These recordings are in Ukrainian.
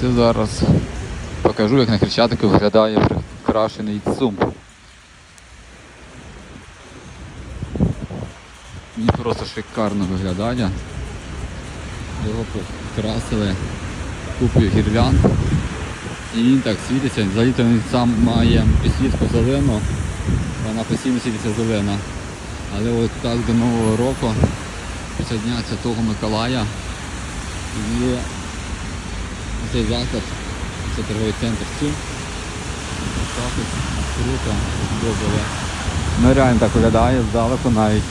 Це зараз покажу, як на Хрещатику виглядає прикрашений цум. Він просто шикарно виглядає. Його покрасили купою гірлянд. І він так світиться, взагалі він сам має підсвітку зелену, вона постійно світиться зелена. Але от так до Нового року, після Дня Святого Миколая, є цей заклад, це торговий центр Сум. Так круто зробили. Ну реально так виглядає здалеку навіть.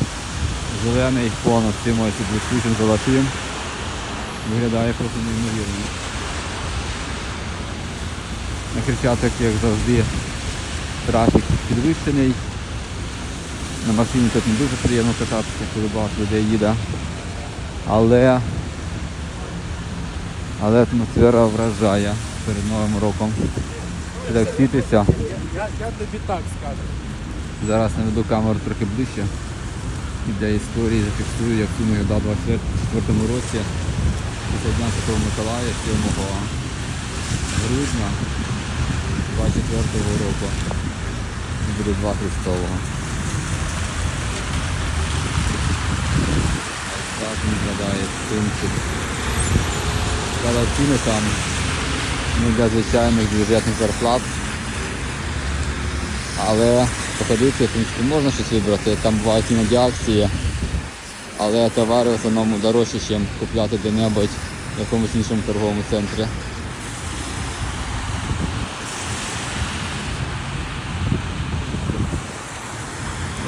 Зелений фон з цим ось блискучим золотим. Виглядає просто неймовірно. На Хрещатик, як завжди, трафік підвищений. На машині тут не дуже приємно кататися, коли багато людей їде. Але, але атмосфера вражає перед Новим роком. Так світиться. Я, я тобі так скажу. Зараз наведу камеру трохи ближче. І для історії зафіксую, як сумою до 24 році, після Дня Святого Миколая 7 грудня 24 року. Буде два Христового. Так виглядає сумчик. Ціни там ну, для звичайних бюджетних зарплат. Але походити, в принципі, можна щось вибрати, там бувають іноді акції, але товари в основному дорожчі, ніж купляти де-небудь в якомусь іншому торговому центрі.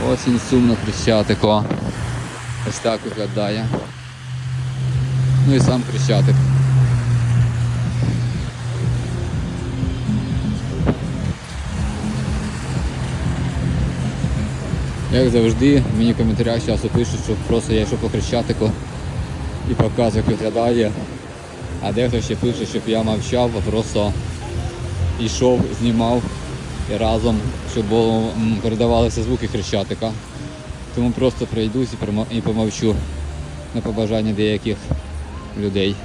Осінь сумно Хрещатико. Ось так виглядає. Ну і сам Хрещатик. Як завжди, мені в коментарях часто пишуть, що просто я йшов по Хрещатику і показую, як виглядає. А дехто ще пише, щоб я мовчав, а просто йшов, знімав і разом, щоб передавалися звуки Хрещатика. Тому просто пройдусь і помовчу на побажання деяких людей.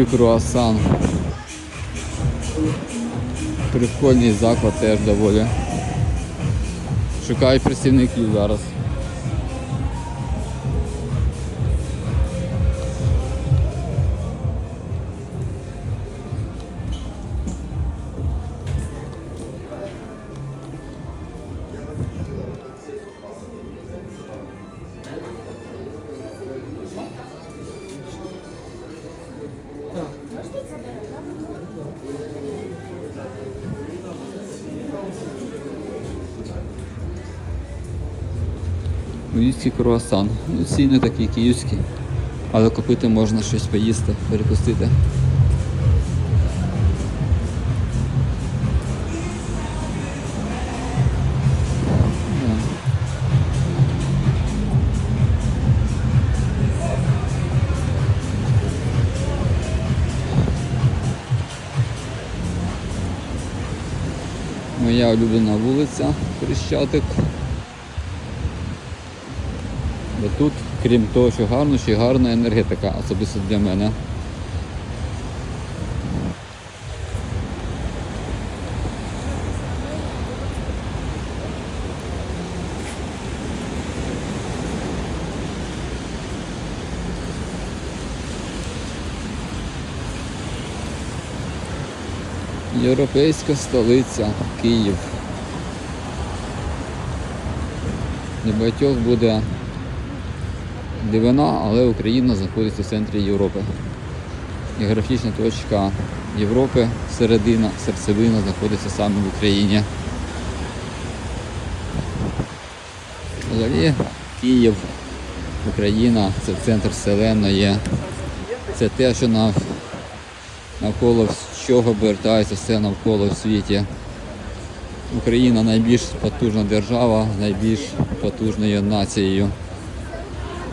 Львів круасан. Прикольний заклад теж доволі. Шукаю працівників зараз. Київський круасан. Ну, не такі київські, але купити можна щось поїсти, перекусити. Моя улюблена вулиця Хрещатик. Бо тут, крім того, що гарно, ще гарна енергетика, особисто для мене. Європейська столиця Київ. Для буде дивина, але Україна знаходиться в центрі Європи. Географічна точка Європи, середина, серцевина знаходиться саме в Україні. Взагалі Київ, Україна це центр вселенної. Це те, що нав- навколо чого обертається все навколо в світі. Україна найбільш потужна держава, найбільш потужною нацією,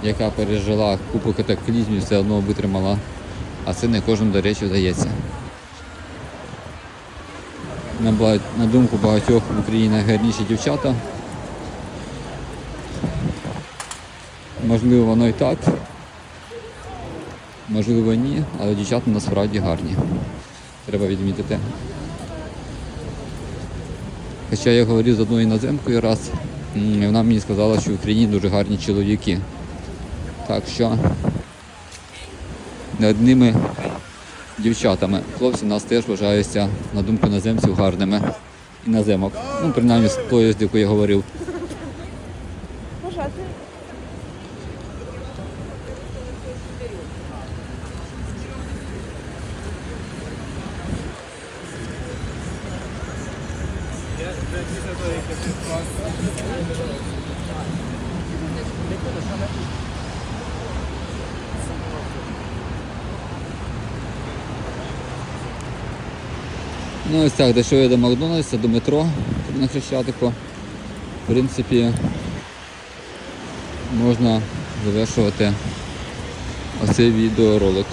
яка пережила купу катаклізмів, все одно витримала. А це не кожному, до речі, вдається. На, на думку багатьох в Україні найгарніші дівчата. Можливо, воно і так. Можливо, ні, але дівчата насправді гарні. Треба відмітити. Хоча я говорив з одною іноземкою раз, і вона мені сказала, що в Україні дуже гарні чоловіки. Так що не одними дівчатами. Хлопці нас теж вважаються, на думку іноземців, гарними. Іноземок. Ну, принаймні з тої, з якої я говорив. Пожати. Ну ось так, дійшов я до Макдональдса, до метро на Хрещатику. В принципі, можна завершувати оцей відеоролик.